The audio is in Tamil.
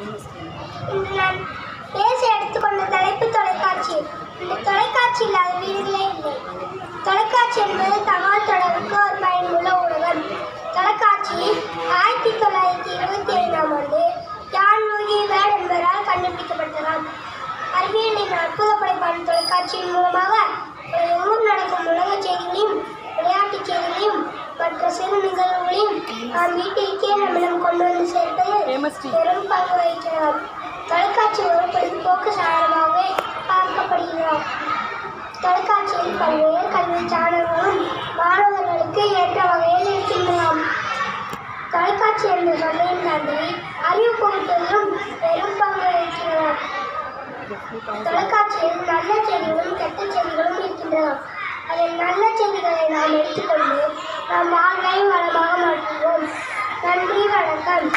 இன்று நான் பேச எடுத்துக்கொண்ட தலைப்பு தொலைக்காட்சி. இந்த தொலைக்காட்சி இல்லாத வீடுகளே இல்லை. தொலைக்காட்சி என்பது தகவல் தொடர்புக்கு ஒரு பயனுள்ள ஊடகம். தொலைக்காட்சி ஆயிரத்தி தொள்ளாயிரத்தி இருபத்தி ஐந்தாம் ஆண்டு யான் லூயி வேட் என்பவரால் கண்டுபிடிக்கப்பட்டதாம். அறிவியலின் அற்புத படைப்பான தொலைக்காட்சியின் மூலமாக ஒரு ஊர் நடக்கும் உலக செய்திகளையும் விளையாட்டுச் செய்திகளையும் மற்ற சிறு நிகழ்வுகளையும் நாம் வீட்டிற்கே சேர்ப்பதில் பெரும் பங்கு வகிக்கிறார் தொலைக்காட்சி ஒரு பொழுதுபோக்கு சாதனமாக பார்க்கப்படுகிறார் தொலைக்காட்சியில் பல்வேறு கல்வி சாதனங்களும் மாணவர்களுக்கு ஏற்ற வகையில் இருக்கின்றன. தொலைக்காட்சி என்று சொல்லையும் தாண்டி அறிவு பொருட்களிலும் பெரும் பங்கு வகிக்கின்றன. தொலைக்காட்சியில் நல்ல செய்திகளும் கெட்ட செய்திகளும் இருக்கின்றன. அதில் நல்ல செய்திகளை நாம் எடுத்துக்கொண்டு நம் வாழ்வை வளமாக மாற்றுவோம். நன்றி வணக்கம்.